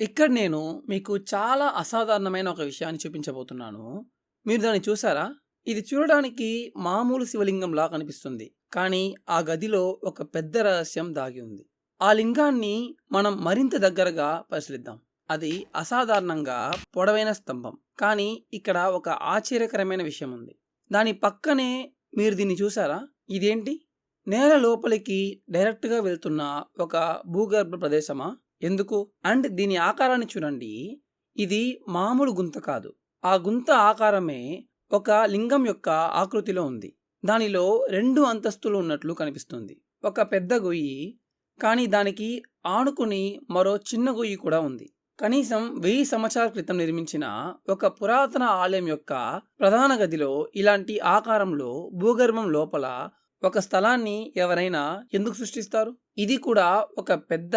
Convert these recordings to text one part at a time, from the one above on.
ఇక్కడ నేను మీకు చాలా అసాధారణమైన ఒక విషయాన్ని చూపించబోతున్నాను. మీరు దాన్ని చూసారా? ఇది చూడడానికి మామూలు శివలింగంలా కనిపిస్తుంది. కానీ ఆ గదిలో ఒక పెద్ద రహస్యం దాగి ఉంది. ఆ లింగాన్ని మనం మరింత దగ్గరగా పరిశీలిద్దాం. అది అసాధారణంగా పొడవైన స్తంభం. కానీ ఇక్కడ ఒక ఆశ్చర్యకరమైన విషయం ఉంది. దాని పక్కనే మీరు దీన్ని చూసారా? ఇదేంటి? నేల లోపలికి డైరెక్ట్‌గా వెళ్తున్న ఒక భూగర్భ ప్రదేశమా? ఎందుకు? అండ్ దీని ఆకారాన్ని చూడండి. ఇది మామూలు గుంత కాదు. ఆ గుంత ఆకారమే ఒక లింగం యొక్క ఆకృతిలో ఉంది. దానిలో రెండు అంతస్తులు ఉన్నట్లు కనిపిస్తుంది. ఒక పెద్ద గొయ్యి, కానీ దానికి ఆనుకుని మరో చిన్న గొయ్యి కూడా ఉంది. కనీసం వెయ్యి సంవత్సరాల క్రితం నిర్మించిన ఒక పురాతన ఆలయం యొక్క ప్రధాన గదిలో ఇలాంటి ఆకారంలో భూగర్భం లోపల ఒక స్థలాన్ని ఎవరైనా ఎందుకు సృష్టిస్తారు? ఇది కూడా ఒక పెద్ద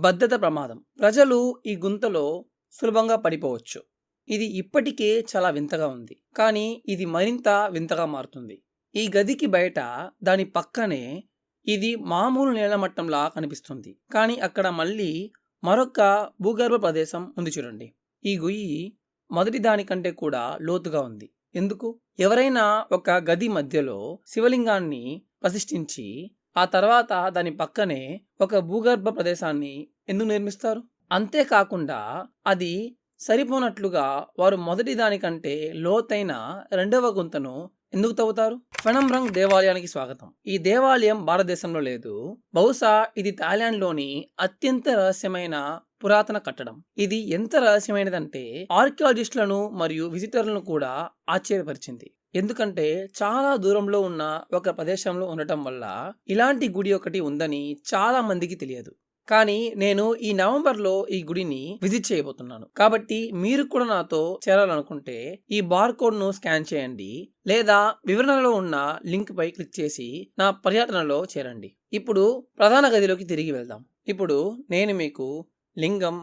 భద్రత ప్రమాదం. ప్రజలు ఈ గుంతలో సులభంగా పడిపోవచ్చు. ఇది ఇప్పటికే చాలా వింతగా ఉంది. కానీ ఇది మరింత వింతగా మారుతుంది. ఈ గదికి బయట దాని పక్కనే ఇది మామూలు నీలమట్టంలా కనిపిస్తుంది. కానీ అక్కడ మళ్ళీ మరొక భూగర్భ ప్రదేశం ఉంది చూడండి. ఈ గుయ్యి మొదటి దానికంటే కూడా లోతుగా ఉంది. ఎందుకు? ఎవరైనా ఒక గది మధ్యలో శివలింగాన్ని ప్రతిష్ఠించి ఆ తర్వాత దాని పక్కనే ఒక భూగర్భ ప్రదేశాన్ని ఎందుకు నిర్మిస్తారు? అంతేకాకుండా అది సరిపోనట్లుగా వారు మొదటి దానికంటే లోతైన రెండవ గుంతను ఎందుకు తవ్వుతారు? ఫెనంబ్రంగ్ దేవాలయానికి స్వాగతం. ఈ దేవాలయం భారతదేశంలో లేదు. బహుశా ఇది థాయిలాండ్‌లోని అత్యంత రహస్యమైన పురాతన కట్టడం. ఇది ఎంత రహస్యమైనదంటే ఆర్కియాలజిస్టులను మరియు విజిటర్లను కూడా ఆశ్చర్యపరిచింది. ఎందుకంటే చాలా దూరంలో ఉన్న ఒక ప్రదేశంలో ఉండటం వల్ల ఇలాంటి గుడి ఒకటి ఉందని చాలా మందికి తెలియదు. కానీ నేను ఈ నవంబర్‌లో ఈ గుడిని విజిట్ చేయబోతున్నాను. కాబట్టి మీరు కూడా నాతో చేరాలనుకుంటే ఈ బార్‌కోడ్‌ను స్కాన్ చేయండి లేదా వివరణలో ఉన్న లింక్‌పై క్లిక్ చేసి నా పర్యటనలో చేరండి. ఇప్పుడు ప్రధాన గదిలోకి తిరిగి వెళ్దాం. ఇప్పుడు నేను మీకు లింగం,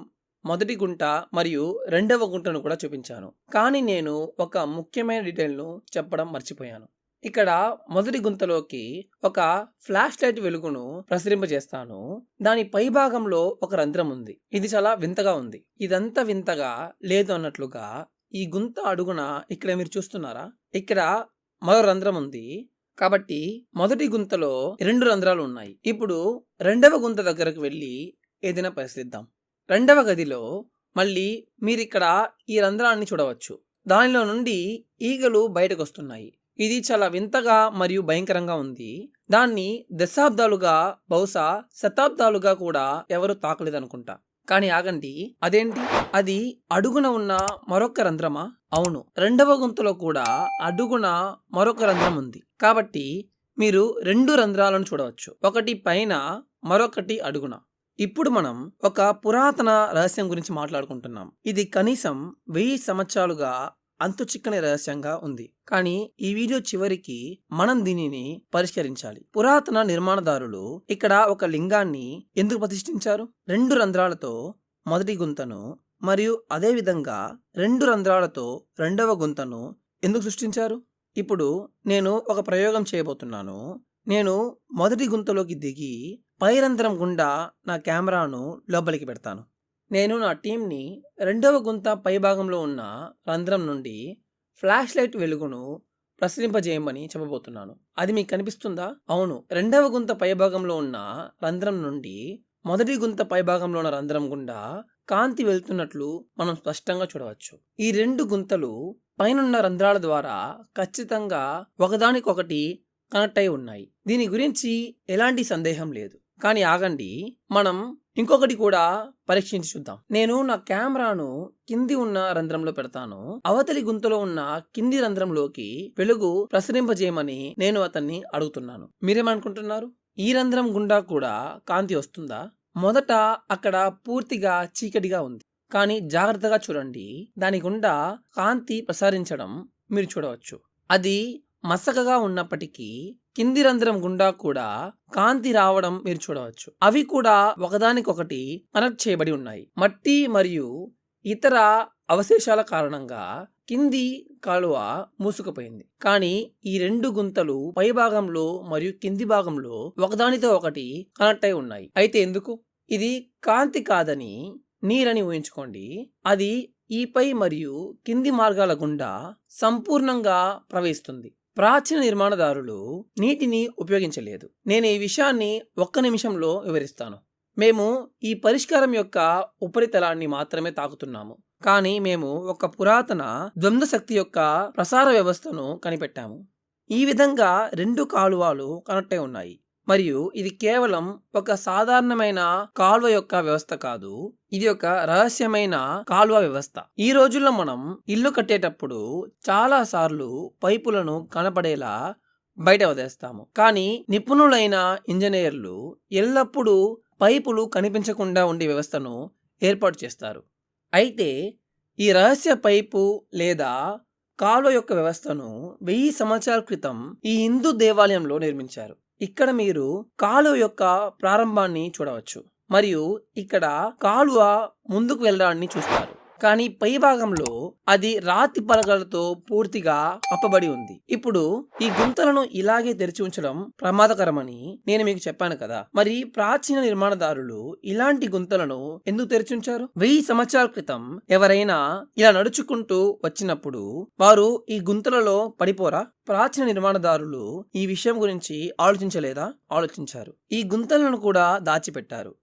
మొదటి గుంట మరియు రెండవ గుంటను కూడా చూపించాను. కానీ నేను ఒక ముఖ్యమైన డీటెయిల్‌ను చెప్పడం మర్చిపోయాను. ఇక్కడ మొదటి గుంతలోకి ఒక ఫ్లాష్ లైట్ వెలుగును ప్రసరింపజేస్తాను. దాని పై భాగంలో ఒక రంధ్రం ఉంది. ఇది చాలా వింతగా ఉంది. ఇదంతా వింతగా లేదు అన్నట్లుగా ఈ గుంత అడుగున ఇక్కడ మీరు చూస్తున్నారా? ఇక్కడ మరో రంధ్రం ఉంది. కాబట్టి మొదటి గుంతలో రెండు రంధ్రాలు ఉన్నాయి. ఇప్పుడు రెండవ గుంత దగ్గరకు వెళ్ళి ఏదైనా పరిశీలిద్దాం. రెండవ గదిలో మళ్ళీ మీరిక్కడ ఈ రంధ్రాన్ని చూడవచ్చు. దానిలో నుండి ఈగలు బయటకొస్తున్నాయి. ఇది చాలా వింతగా మరియు భయంకరంగా ఉంది. దాన్ని దశాబ్దాలుగా బహుశా శతాబ్దాలుగా కూడా ఎవరు తాకలేదనుకుంటా. కానీ ఆగండి. అదేంటి? అది అడుగున ఉన్న మరొక రంధ్రమా? అవును. రెండవ గుంతలో కూడా అడుగున మరొక రంధ్రం ఉంది. కాబట్టి మీరు రెండు రంధ్రాలను చూడవచ్చు. ఒకటి పైన మరొకటి అడుగున. ఇప్పుడు మనం ఒక పురాతన రహస్యం గురించి మాట్లాడుకుంటున్నాం. ఇది కనీసం వెయ్యి సంవత్సరాలుగా అంతు చిక్కని రహస్యంగా ఉంది. కానీ ఈ వీడియో చివరికి మనం దీనిని పరిష్కరించాలి. పురాతన నిర్మాణదారులు ఇక్కడ ఒక లింగాన్ని ఎందుకు ప్రతిష్ఠించారు? రెండు రంధ్రాలతో మొదటి గుంతను మరియు అదేవిధంగా రెండు రంధ్రాలతో రెండవ గుంతను ఎందుకు సృష్టించారు? ఇప్పుడు నేను ఒక ప్రయోగం చేయబోతున్నాను. నేను మొదటి గుంతలోకి దిగి పై రంధ్రం గుండా నా కెమెరాను లోపలికి పెడతాను. నేను నా టీంని రెండవ గుంత పైభాగంలో ఉన్న రంధ్రం నుండి ఫ్లాష్ లైట్ వెలుగును ప్రసరింపజేయమని చెప్పబోతున్నాను. అది మీకు కనిపిస్తుందా? అవును. రెండవ గుంత పైభాగంలో ఉన్న రంధ్రం నుండి మొదటి గుంత పైభాగంలో ఉన్న రంధ్రం గుండా కాంతి వెళ్తున్నట్లు మనం స్పష్టంగా చూడవచ్చు. ఈ రెండు గుంతలు పైనున్న రంధ్రాల ద్వారా ఖచ్చితంగా ఒకదానికొకటి కనెక్ట్ అయి ఉన్నాయి. దీని గురించి ఎలాంటి సందేహం లేదు. కానీ ఆగండి. మనం ఇంకొకటి కూడా పరీక్షించి చూద్దాం. నేను నా కెమెరాను కింది ఉన్న రంధ్రంలో పెడతాను. అవతలి గుంతలో ఉన్న కింది రంధ్రంలోకి వెలుగు ప్రసరింపజేయమని నేను అతన్ని అడుగుతున్నాను. మీరేమనుకుంటున్నారు? ఈ రంధ్రం గుండా కూడా కాంతి వస్తుందా? మొదట అక్కడ పూర్తిగా చీకటిగా ఉంది. కానీ జాగ్రత్తగా చూడండి. దాని గుండా కాంతి ప్రసరించడం మీరు చూడవచ్చు. అది మసకగా ఉన్నప్పటికీ కింది రంధ్రం గుండా కూడా కాంతి రావడం మీరు చూడవచ్చు. అవి కూడా ఒకదానికొకటి కనెక్ట్ చేయబడి ఉన్నాయి. మట్టి మరియు ఇతర అవశేషాల కారణంగా కింది కాలువ మూసుకుపోయింది. కానీ ఈ రెండు గుంతలు పైభాగంలో మరియు కింది భాగంలో ఒకదానితో ఒకటి కనెక్ట్ అయి ఉన్నాయి. అయితే ఎందుకు? ఇది కాంతి కాదని నీరని ఊహించుకోండి అది ఈ పై మరియు కింది మార్గాల గుండా సంపూర్ణంగా ప్రవహిస్తుంది ప్రాచీన నిర్మాణదారులు నీటిని ఉపయోగించలేదు. నేను ఈ విషయాన్ని ఒక్క నిమిషంలో వివరిస్తాను. మేము ఈ పరిష్కారం యొక్క ఉపరితలాన్ని మాత్రమే తాకుతున్నాము. కానీ మేము ఒక పురాతన ద్వంద్వ శక్తి యొక్క ప్రసార వ్యవస్థను కనిపెట్టాము. ఈ విధంగా రెండు కాలువలు కనెక్ట్ అయి ఉన్నాయి. మరియు ఇది కేవలం ఒక సాధారణమైన కాలువ యొక్క వ్యవస్థ కాదు ఇది ఒక రహస్యమైన కాలువ వ్యవస్థ. ఈ రోజుల్లో మనం ఇల్లు కట్టేటప్పుడు చాలా సార్లు పైపులను కనపడేలా బయట వదిలేస్తాము. కానీ నిపుణులైన ఇంజనీర్లు ఎల్లప్పుడూ పైపులు కనిపించకుండా ఉండే వ్యవస్థను ఏర్పాటు చేస్తారు. అయితే ఈ రహస్య పైపు లేదా కాలువ యొక్క వ్యవస్థను వెయ్యి సంవత్సరాల క్రితం ఈ హిందూ దేవాలయంలో నిర్మించారు. ఇక్కడ మీరు కాలువ యొక్క ప్రారంభాన్ని చూడవచ్చు. మరియు ఇక్కడ కాలువ ముందుకు వెళ్ళడాన్ని చూస్తారు. కానీ పై భాగంలో అది రాతి పలకలతో పూర్తిగా అప్పబడి ఉంది. ఇప్పుడు ఈ గుంతలను ఇలాగే తెరిచి ఉంచడం ప్రమాదకరమని నేను మీకు చెప్పాను కదా. మరి ప్రాచీన నిర్మాణదారులు ఇలాంటి గుంతలను ఎందుకు తెరిచి ఉంచారు? వెయ్యి సంవత్సరాల క్రితం ఎవరైనా ఇలా నడుచుకుంటూ వచ్చినప్పుడు వారు ఈ గుంతలలో పడిపోరా? ప్రాచీన నిర్మాణదారులు ఈ విషయం గురించి ఆలోచించలేదా? ఆలోచించారు. ఈ గుంతలను కూడా దాచిపెట్టారు.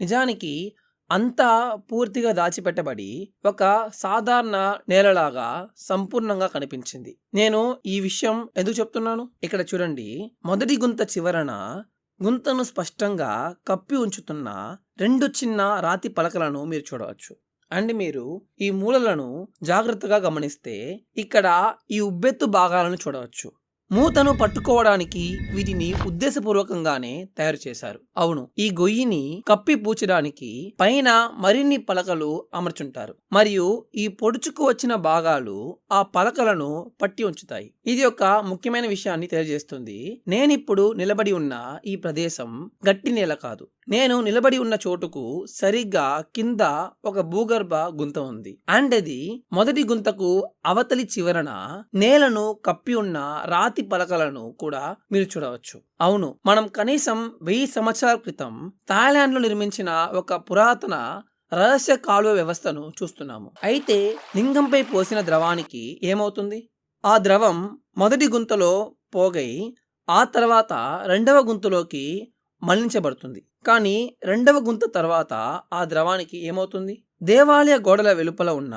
నిజానికి అంతా పూర్తిగా దాచిపెట్టబడి ఒక సాధారణ నేలలాగా సంపూర్ణంగా కనిపించింది. నేను ఈ విషయం ఎందుకు చెప్తున్నాను? ఇక్కడ చూడండి. మొదటి గుంత చివరన గుంతను స్పష్టంగా కప్పి ఉంచుతున్న రెండు చిన్న రాతి పలకలను మీరు చూడవచ్చు. అండ్ మీరు ఈ మూలలను జాగ్రత్తగా గమనిస్తే ఇక్కడ ఈ ఉబ్బెత్తు భాగాలను చూడవచ్చు. మూతను పట్టుకోవడానికి వీటిని ఉద్దేశపూర్వకంగానే తయారు చేశారు. అవును ఈ గొయ్యిని కప్పి పూచడానికి పైన మరిన్ని పలకలు అమర్చుంటారు. మరియు ఈ పొడుచుకు వచ్చిన భాగాలు ఆ పలకలను పట్టి ఉంచుతాయి. ఇది ఒక ముఖ్యమైన విషయాన్ని తెలియజేస్తుంది. నేనిప్పుడు నిలబడి ఉన్న ఈ ప్రదేశం గట్టి నేల కాదు. నేను నిలబడి ఉన్న చోటుకు సరిగ్గా కింద ఒక భూగర్భ గుంత ఉంది. అండ్ అది మొదటి గుంతకు అవతలి చివరన నేలను కప్పి ఉన్న రాతి పలకలను కూడా మీరు చూడవచ్చు. అవును మనం కనీసం వెయ్యి సంవత్సరాల క్రితం థాయిలాండ్లో నిర్మించిన ఒక పురాతన రహస్య కాలువ వ్యవస్థను చూస్తున్నాము. అయితే లింగంపై పోసిన ద్రవానికి ఏమవుతుంది? ఆ ద్రవం మొదటి గుంతలో పోగై ఆ తర్వాత రెండవ గుంతలోకి మళ్ళించబడుతుంది. కానీ రెండవ గుంత తర్వాత ఆ ద్రవానికి ఏమవుతుంది? దేవాలయ గోడల వెలుపల ఉన్న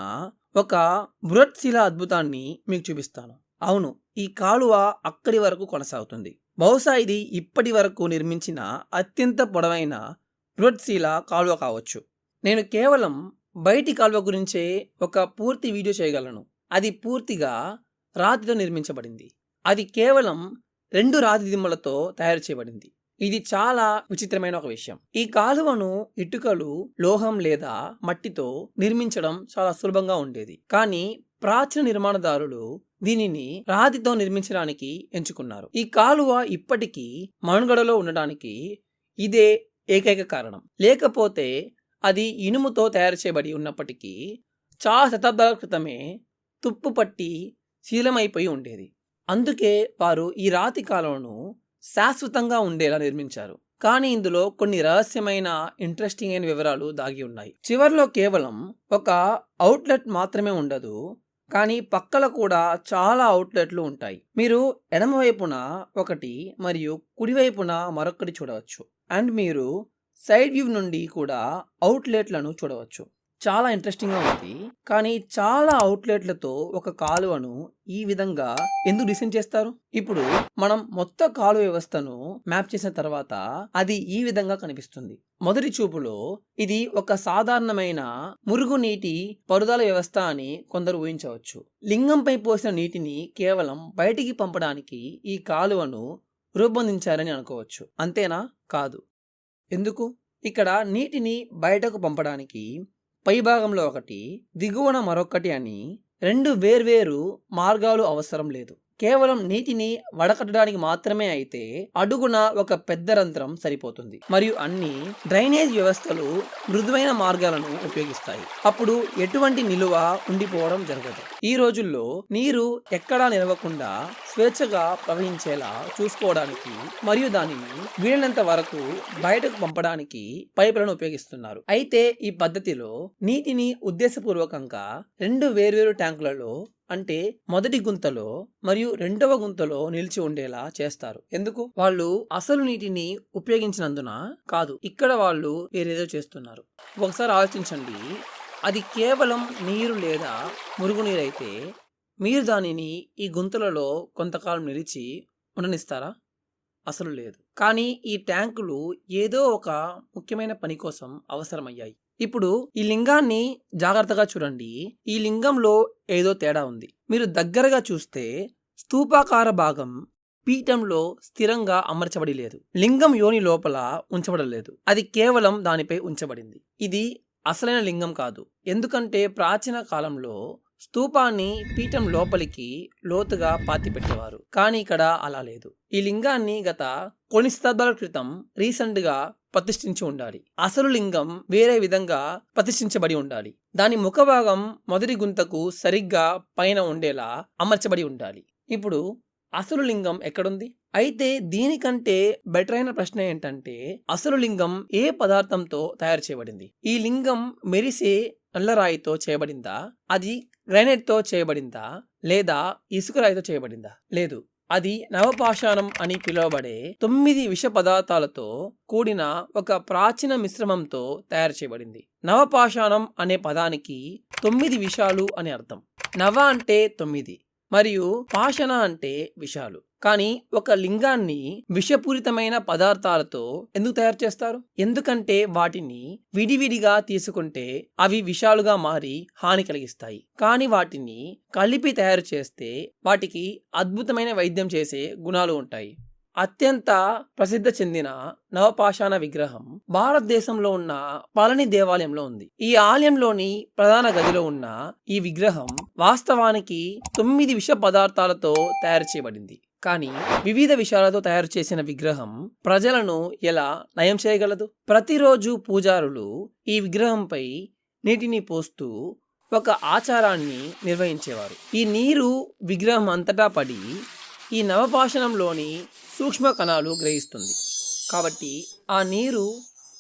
ఒక బృహత్శిల అద్భుతాన్ని మీకు చూపిస్తాను. అవును ఈ కాలువ అక్కడి వరకు కొనసాగుతుంది. బహుశా ఇది ఇప్పటి వరకు నిర్మించిన అత్యంత పొడవైన బృహత్శిల కాలువ కావచ్చు. నేను కేవలం బయటి కాలువ గురించే ఒక పూర్తి వీడియో చేయగలను. అది పూర్తిగా రాతితో నిర్మించబడింది. అది కేవలం రెండు రాతి దిమ్మలతో తయారు చేయబడింది. ఇది చాలా విచిత్రమైన ఒక విషయం. ఈ కాలువను ఇటుకలు లోహం లేదా మట్టితో నిర్మించడం చాలా సులభంగా ఉండేది. కానీ ప్రాచీన నిర్మాణదారులు దీనిని రాతితో నిర్మించడానికి ఎంచుకున్నారు. ఈ కాలువ ఇప్పటికీ మనుగడలో ఉండడానికి ఇదే ఏకైక కారణం. లేకపోతే అది ఇనుముతో తయారు చేయబడి ఉన్నప్పటికీ చాలా శతాబ్దాల క్రితమే తుప్పు పట్టి శీలమైపోయి ఉండేది. అందుకే వారు ఈ రాతి కాలువను శాశ్వతంగా ఉండేలా నిర్మించారు. కానీ ఇందులో కొన్ని రహస్యమైన ఇంట్రెస్టింగ్ అయిన వివరాలు దాగి ఉన్నాయి. చివర్లో కేవలం ఒక అవుట్లెట్ మాత్రమే ఉండదు. కానీ పక్కల కూడా చాలా అవుట్లెట్లు ఉంటాయి. మీరు ఎడమవైపున ఒకటి మరియు కుడివైపున మరొకటి చూడవచ్చు. అండ్ మీరు సైడ్ వ్యూ నుండి కూడా అవుట్లెట్లను చూడవచ్చు. చాలా ఇంట్రెస్టింగ్గా ఉంది. కానీ చాలా అవుట్లెట్లతో ఒక కాలువను ఈ విధంగా ఎందుకు డిసైన్ చేస్తారు? ఇప్పుడు మనం మొత్తం కాలువ వ్యవస్థను మ్యాప్ చేసిన తర్వాత అది ఈ విధంగా కనిపిస్తుంది. మొదటి చూపులో ఇది ఒక సాధారణమైన మురుగునీటి పరుదల వ్యవస్థ అని కొందరు ఊహించవచ్చు. లింగంపై పోసిన నీటిని కేవలం బయటికి పంపడానికి ఈ కాలువను రూపొందించారని అనుకోవచ్చు. అంతేనా? కాదు. ఎందుకు? ఇక్కడ నీటిని బయటకు పంపడానికి పై భాగంలో ఒకటి దిగువన మరొకటి అని రెండు వేర్వేరు మార్గాలు అవసరం లేదు. కేవలం నీటిని వడకట్టడానికి మాత్రమే అయితే అడుగున ఒక పెద్ద రంధ్రం సరిపోతుంది. మరియు అన్ని డ్రైనేజ్ వ్యవస్థలు మృదువైన మార్గాలను ఉపయోగిస్తాయి. అప్పుడు ఎటువంటి నిలువ ఉండిపోవడం జరగదు. ఈ రోజుల్లో నీరు ఎక్కడా నిలవకుండా స్వేచ్ఛగా ప్రవహించేలా చూసుకోవడానికి మరియు దానిని వీలైనంత వరకు బయటకు పంపడానికి పైపులను ఉపయోగిస్తున్నారు. అయితే ఈ పద్ధతిలో నీటిని ఉద్దేశపూర్వకంగా రెండు వేర్వేరు ట్యాంకులలో అంటే మొదటి గుంతలో మరియు రెండవ గుంతలో నిలిచి ఉండేలా చేస్తారు. ఎందుకు? వాళ్ళు అసలు నీటిని ఉపయోగించినందున కాదు ఇక్కడ వాళ్ళు వేరేదో చేస్తున్నారు. ఒకసారి ఆలోచించండి. అది కేవలం నీరు లేదా మురుగునీరైతే మీరు దానిని ఈ గుంతలలో కొంతకాలం నిలిచి ఉండనిస్తారా? అసలు లేదు. కానీ ఈ ట్యాంకులు ఏదో ఒక ముఖ్యమైన పని కోసం అవసరమయ్యాయి. ఇప్పుడు ఈ లింగాన్ని జాగ్రత్తగా చూడండి. ఈ లింగంలో ఏదో తేడా ఉంది. మీరు దగ్గరగా చూస్తే స్తూపాకార భాగం పీఠంలో స్థిరంగా అమర్చబడి లేదు. లింగం యోని లోపల ఉంచబడలేదు. అది కేవలం దానిపై ఉంచబడింది. ఇది అసలైన లింగం కాదు. ఎందుకంటే ప్రాచీన కాలంలో స్తూపాన్ని పీఠం లోపలికి లోతుగా పాతి పెట్టేవారు. కానీ ఇక్కడ అలా లేదు. ఈ లింగాన్ని గత కొన్ని శతాబ్దాల క్రితం రీసెంట్గా ప్రతిష్ఠించి ఉండాలి. అసలు లింగం వేరే విధంగా ప్రతిష్ఠించబడి ఉండాలి. దాని ముఖభాగం మొదటి గుంతకు సరిగ్గా పైన ఉండేలా అమర్చబడి ఉండాలి. ఇప్పుడు అసలు లింగం ఎక్కడుంది? అయితే దీనికంటే బెటర్ అయిన ప్రశ్న ఏంటంటే అసలు లింగం ఏ పదార్థంతో తయారు చేయబడింది? ఈ లింగం మెరిసే నల్లరాయితో చేయబడిందా? అది గ్రానైట్తో చేయబడిందా? లేదా ఇసుక రాయితో చేయబడిందా? లేదు. అది నవపాషాణం అని పిలువబడే తొమ్మిది విష పదార్థాలతో కూడిన ఒక ప్రాచీన మిశ్రమంతో తయారు చేయబడింది. నవపాషాణం అనే పదానికి తొమ్మిది విషాలు అని అర్థం. నవ అంటే తొమ్మిది. మరియు పాషణ అంటే విషాలు. కానీ ఒక లింగాన్ని విషపూరితమైన పదార్థాలతో ఎందుకు తయారు చేస్తారు? ఎందుకంటే వాటిని విడివిడిగా తీసుకుంటే అవి విషాలుగా మారి హాని కలిగిస్తాయి. కానీ వాటిని కలిపి తయారు చేస్తే వాటికి అద్భుతమైన వైద్యం చేసే గుణాలు ఉంటాయి. అత్యంత ప్రసిద్ధి చెందిన నవపాషాణ విగ్రహం భారతదేశంలో ఉన్న పళని దేవాలయంలో ఉంది. ఈ ఆలయంలోని ప్రధాన గదిలో ఉన్న ఈ విగ్రహం వాస్తవానికి తొమ్మిది విష పదార్థాలతో తయారు చేయబడింది. కానీ వివిధ విషయాలతో తయారు చేసిన విగ్రహం ప్రజలను ఎలా నయం చేయగలదు? ప్రతిరోజు పూజారులు ఈ విగ్రహంపై నీటిని పోస్తూ ఒక ఆచారాన్ని నిర్వహించేవారు. ఈ నీరు విగ్రహం అంతటా పడి ఈ నవపాషణంలోని సూక్ష్మ కణాలు గ్రహిస్తుంది. కాబట్టి ఆ నీరు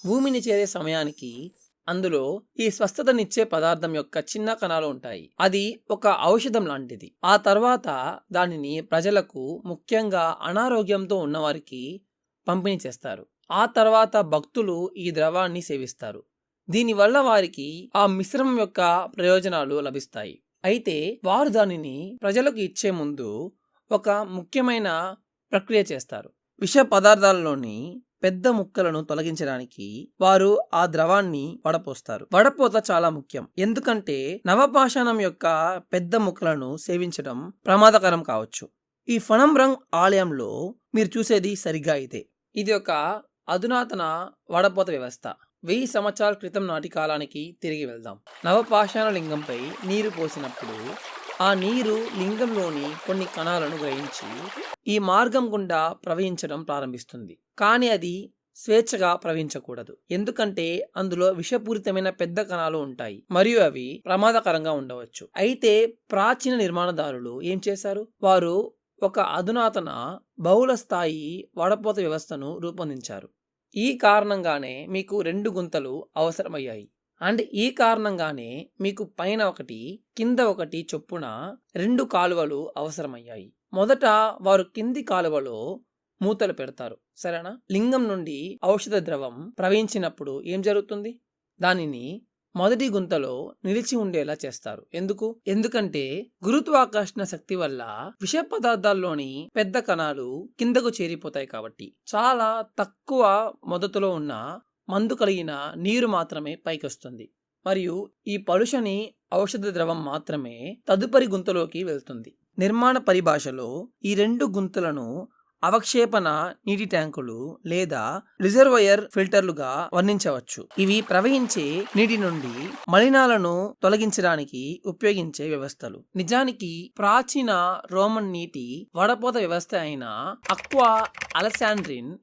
భూమిని చేరే సమయానికి అందులో ఈ స్వస్థతనిచ్చే పదార్థం యొక్క చిన్న కణాలు ఉంటాయి. అది ఒక ఔషధం లాంటిది. ఆ తర్వాత దానిని ప్రజలకు ముఖ్యంగా అనారోగ్యంతో ఉన్నవారికి పంపిణీ చేస్తారు. ఆ తర్వాత భక్తులు ఈ ద్రవాన్ని సేవిస్తారు. దీనివల్ల వారికి ఆ మిశ్రమం యొక్క ప్రయోజనాలు లభిస్తాయి. అయితే వారు దానిని ప్రజలకు ఇచ్చే ముందు ఒక ముఖ్యమైన ప్రక్రియ చేస్తారు. విష పదార్థాలలోని పెద్ద ముక్కలను తొలగించడానికి వారు ఆ ద్రవాన్ని వడపోస్తారు. వడపోత చాలా ముఖ్యం. ఎందుకంటే నవపాషాణం యొక్క పెద్ద ముక్కలను సేవించడం ప్రమాదకరం కావచ్చు. ఈ ఫణంరంగ్ ఆలయంలో మీరు చూసేది సరిగ్గా ఇదే. ఇది ఒక అధునాతన వడపోత వ్యవస్థ. వెయ్యి సంవత్సరాల క్రితం నాటి కాలానికి తిరిగి వెళ్దాం. నవపాషాణ లింగంపై నీరు పోసినప్పుడు ఆ నీరు లింగంలోని కొన్ని కణాలను గ్రహించి ఈ మార్గం గుండా ప్రవహించడం ప్రారంభిస్తుంది. కానీ అది స్వేచ్ఛగా ప్రవహించకూడదు. ఎందుకంటే అందులో విషపూరితమైన పెద్ద కణాలు ఉంటాయి. మరియు అవి ప్రమాదకరంగా ఉండవచ్చు. అయితే ప్రాచీన నిర్మాణదారులు ఏం చేశారు? వారు ఒక అధునాతన బహుళ స్థాయి వడపోత వ్యవస్థను రూపొందించారు. ఈ కారణంగానే మీకు రెండు గుంతలు అవసరమయ్యాయి. అండ్ ఈ కారణంగానే మీకు పైన ఒకటి కింద ఒకటి చొప్పున రెండు కాలువలు అవసరమయ్యాయి. మొదట వారు కింది కాలువలో మూతలు పెడతారు. సరేనా? లింగం నుండి ఔషధ ద్రవం ప్రవహించినప్పుడు ఏం జరుగుతుంది? దానిని మొదటి గుంతలో నిలిచి ఉండేలా చేస్తారు. ఎందుకు? ఎందుకంటే గురుత్వాకర్షణ శక్తి వల్ల విష పదార్థాల్లోని పెద్ద కణాలు కిందకు చేరిపోతాయి కాబట్టి. చాలా తక్కువ మొదటిలో ఉన్న మందు కలిగిన నీరు మాత్రమే పైకొస్తుంది. మరియు ఈ పలుషని ఔషధ ద్రవం మాత్రమే తదుపరి గుంతలోకి వెళ్తుంది. నిర్మాణ పరిభాషలో ఈ రెండు గుంతలను అవక్షేపణ నీటి ట్యాంకులు లేదా రిజర్వయర్ ఫిల్టర్లుగా వర్ణించవచ్చు. ఇవి ప్రవహించే నీటి నుండి మలినాలను తొలగించడానికి ఉపయోగించే వ్యవస్థలు. నిజానికి ప్రాచీన రోమన్ నీటి వడపోత వ్యవస్థ అయిన అక్వా అలసాండ్రిన్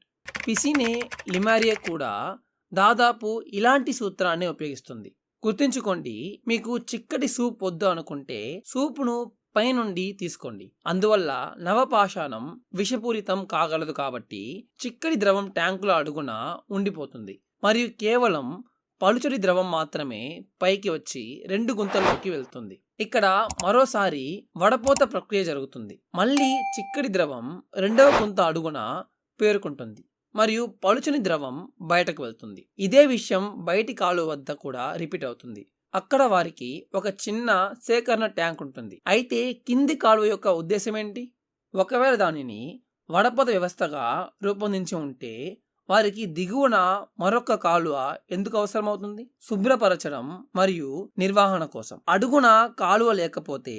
పిసినే లిమారియే కూడా దాదాపు ఇలాంటి సూత్రాన్ని ఉపయోగిస్తుంది. గుర్తుంచుకోండి మీకు చిక్కటి సూప్ వద్దు అనుకుంటే సూపును పైనుండి తీసుకోండి. అందువల్ల నవపాషాణం విషపూరితం కాగలదు కాబట్టి చిక్కటి ద్రవం ట్యాంకుల అడుగున ఉండిపోతుంది. మరియు కేవలం పలుచటి ద్రవం మాత్రమే పైకి వచ్చి రెండు గుంతల్లోకి వెళ్తుంది. ఇక్కడ మరోసారి వడపోత ప్రక్రియ జరుగుతుంది. మళ్ళీ చిక్కటి ద్రవం రెండవ గుంత అడుగున పేరుకుంటుంది. మరియు పలుచని ద్రవం బయటకు వెళ్తుంది. ఇదే విషయం బయటి కాలువ వద్ద కూడా రిపీట్ అవుతుంది. అక్కడ వారికి ఒక చిన్న సేకరణ ట్యాంక్ ఉంటుంది. అయితే కింది కాలువ యొక్క ఉద్దేశం ఏంటి? ఒకవేళ దానిని వడపద వ్యవస్థగా రూపొందించి ఉంటే వారికి దిగువన మరొక కాలువ ఎందుకు అవసరమవుతుంది? శుభ్రపరచడం మరియు నిర్వహణ కోసం. అడుగున కాలువ లేకపోతే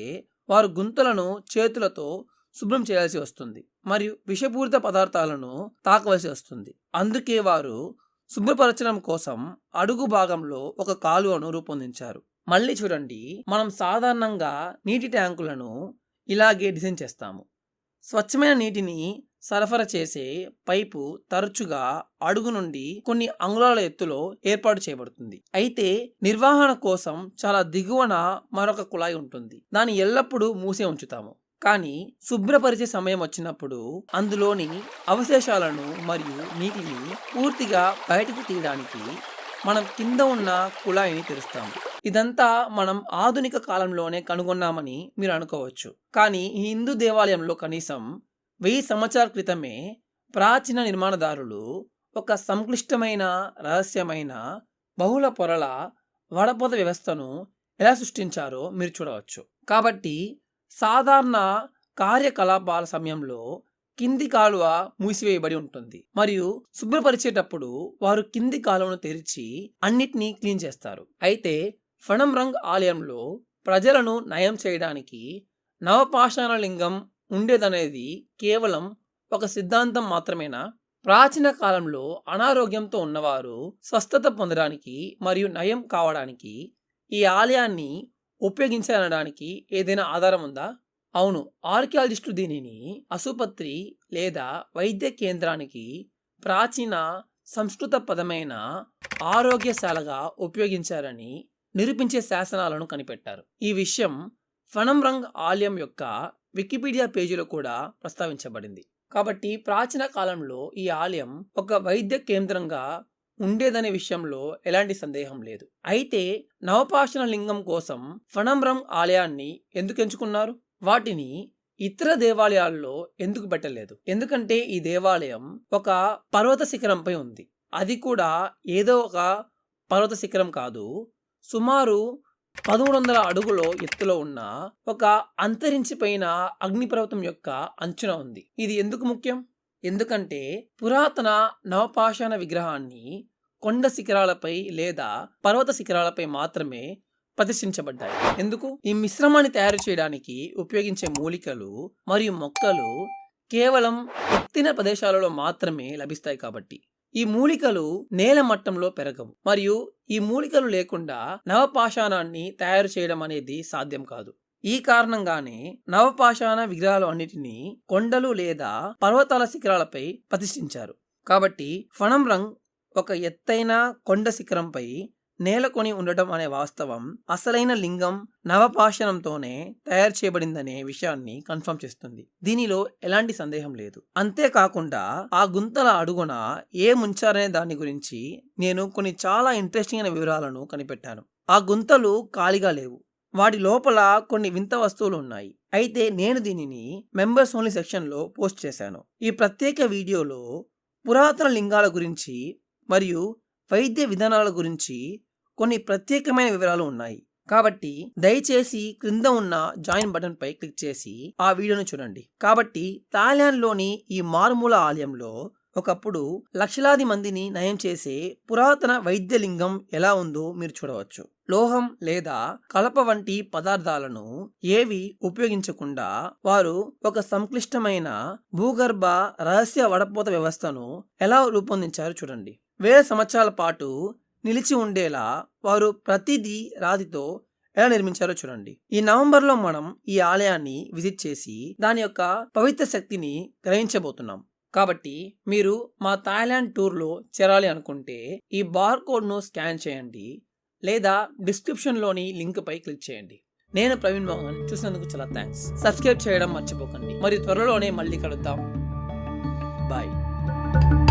వారు గుంతలను చేతులతో శుభ్రం చేయాల్సి వస్తుంది. మరియు విషపూరిత పదార్థాలను తాకవలసి వస్తుంది. అందుకే వారు శుభ్రపరచడం కోసం అడుగు భాగంలో ఒక కాలువను రూపొందించారు. మళ్ళీ చూడండి మనం సాధారణంగా నీటి ట్యాంకులను ఇలాగే డిజైన్ చేస్తాము. స్వచ్ఛమైన నీటిని సరఫరా చేసే పైపు తరచుగా అడుగు నుండి కొన్ని అంగుళాల ఎత్తులో ఏర్పాటు చేయబడుతుంది. అయితే నిర్వహణ కోసం చాలా దిగువన మరొక కుళాయి ఉంటుంది. దాన్ని ఎల్లప్పుడూ మూసే ఉంచుతాము. కానీ శుభ్రపరిచే సమయం వచ్చినప్పుడు అందులోని అవశేషాలను మరియు నీటిని పూర్తిగా బయటకు తీయడానికి మనం కింద ఉన్న కుళాయిని తెరుస్తాము. ఇదంతా మనం ఆధునిక కాలంలోనే కనుగొన్నామని మీరు అనుకోవచ్చు. కానీ ఈ హిందూ దేవాలయంలో కనీసం వెయ్యి సంవత్సరాల క్రితమే ప్రాచీన నిర్మాణదారులు ఒక సంక్లిష్టమైన రహస్యమైన బహుళ పొరల వడపోత వ్యవస్థను ఎలా సృష్టించారో మీరు చూడవచ్చు. కాబట్టి సాధారణ కార్యకలాపాల సమయంలో కింది కాలువ మూసివేయబడి ఉంటుంది. మరియు శుభ్రపరిచేటప్పుడు వారు కింది కాలువను తెరిచి అన్నిటినీ క్లీన్ చేస్తారు. అయితే ఫణంరంగ్ ఆలయంలో ప్రజలను నయం చేయడానికి నవపాషాణ లింగం ఉండేదనేది కేవలం ఒక సిద్ధాంతం మాత్రమేనా? ప్రాచీన కాలంలో అనారోగ్యంతో ఉన్నవారు స్వస్థత పొందడానికి మరియు నయం కావడానికి ఈ ఆలయాన్ని ఉపయోగించాలనడానికి ఏదైనా ఆధారం ఉందా? అవును. ఆర్కియాలజిస్టు దీనిని ఆసుపత్రి లేదా వైద్య కేంద్రానికి ప్రాచీన సంస్కృత పదమైన ఆరోగ్యశాలగా ఉపయోగించారని నిరూపించే శాసనాలను కనిపెట్టారు. ఈ విషయం ఫనంరంగ్ ఆలయం యొక్క వికీపీడియా పేజీలో కూడా ప్రస్తావించబడింది. కాబట్టి ప్రాచీన కాలంలో ఈ ఆలయం ఒక వైద్య కేంద్రంగా ఉండేదనే విషయంలో ఎలాంటి సందేహం లేదు. అయితే నవపాషణ లింగం కోసం ఫణంరం ఆలయాన్ని ఎందుకు ఎంచుకున్నారు? వాటిని ఇతర దేవాలయాల్లో ఎందుకు పెట్టలేదు? ఎందుకంటే ఈ దేవాలయం ఒక పర్వత శిఖరంపై ఉంది. అది కూడా ఏదో ఒక పర్వత శిఖరం కాదు. సుమారు పదమూడు వందల అడుగులో ఎత్తులో ఉన్న ఒక అంతరించిపోయిన అగ్నిపర్వతం యొక్క అంచున ఉంది. ఇది ఎందుకు ముఖ్యం? ఎందుకంటే పురాతన నవపాషాణ విగ్రహాన్ని కొండ శిఖరాలపై లేదా పర్వత శిఖరాలపై మాత్రమే ప్రదర్శించబడ్డాయి. ఎందుకు? ఈ మిశ్రమాన్ని తయారు చేయడానికి ఉపయోగించే మూలికలు మరియు మొక్కలు కేవలం ఎత్తిన ప్రదేశాలలో మాత్రమే లభిస్తాయి కాబట్టి. ఈ మూలికలు నేల మట్టంలో పెరగవు మరియు ఈ మూలికలు లేకుండా నవపాషాణాన్ని తయారు చేయడం అనేది సాధ్యం కాదు. ఈ కారణంగానే నవపాషాణ విగ్రహాలు అన్నిటినీ కొండలు లేదా పర్వతాల శిఖరాలపై ప్రతిష్ఠించారు. కాబట్టి ఫణం రంగ్ ఒక ఎత్తైన కొండ శిఖరంపై నేలకొని ఉండటం అనే వాస్తవం అసలైన లింగం నవపాషణంతోనే తయారు చేయబడిందనే విషయాన్ని కన్ఫర్మ్ చేస్తుంది. దీనిలో ఎలాంటి సందేహం లేదు. అంతేకాకుండా ఆ గుంతల అడుగున ఏ ముంచారనే దాని గురించి నేను కొన్ని చాలా ఇంట్రెస్టింగ్ అయిన వివరాలను కనిపెట్టాను. ఆ గుంతలు ఖాళీగా లేవు. వాటి లోపల కొన్ని వింత వస్తువులు ఉన్నాయి. అయితే నేను దీనిని మెంబర్స్ ఓన్లీ సెక్షన్లో పోస్ట్ చేశాను. ఈ ప్రత్యేక వీడియోలో పురాతన లింగాల గురించి మరియు వైద్య విధానాల గురించి కొన్ని ప్రత్యేకమైన వివరాలు ఉన్నాయి. కాబట్టి దయచేసి క్రింద ఉన్న జాయిన్ బటన్ పై క్లిక్ చేసి ఆ వీడియోను చూడండి. కాబట్టి థాయిలాండ్లోని ఈ మారుమూల ఆలయంలో ఒకప్పుడు లక్షలాది మందిని నయం చేసే పురాతన వైద్య లింగం ఎలా ఉందో మీరు చూడవచ్చు. లోహం లేదా కలప వంటి పదార్థాలను ఏవి ఉపయోగించకుండా వారు ఒక సంక్లిష్టమైన భూగర్భ రహస్య వడపోత వ్యవస్థను ఎలా రూపొందించారో చూడండి. వేల సంవత్సరాల పాటు నిలిచి ఉండేలా వారు ప్రతిదీ రాతితో ఎలా నిర్మించారో చూడండి. ఈ నవంబర్లో మనం ఈ ఆలయాన్ని విజిట్ చేసి దాని యొక్క పవిత్ర శక్తిని గ్రహించబోతున్నాం. కాబట్టి మీరు మా థాయిలాండ్ టూర్లో చేరాలి అనుకుంటే ఈ బార్ కోడ్ను స్కాన్ చేయండి లేదా డిస్క్రిప్షన్లోని లింక్పై క్లిక్ చేయండి. నేను ప్రవీణ్ మోహన్ చూసినందుకు చాలా థ్యాంక్స్. సబ్స్క్రైబ్ చేయడం మర్చిపోకండి. మరి త్వరలోనే మళ్ళీ కలుద్దాం. బాయ్.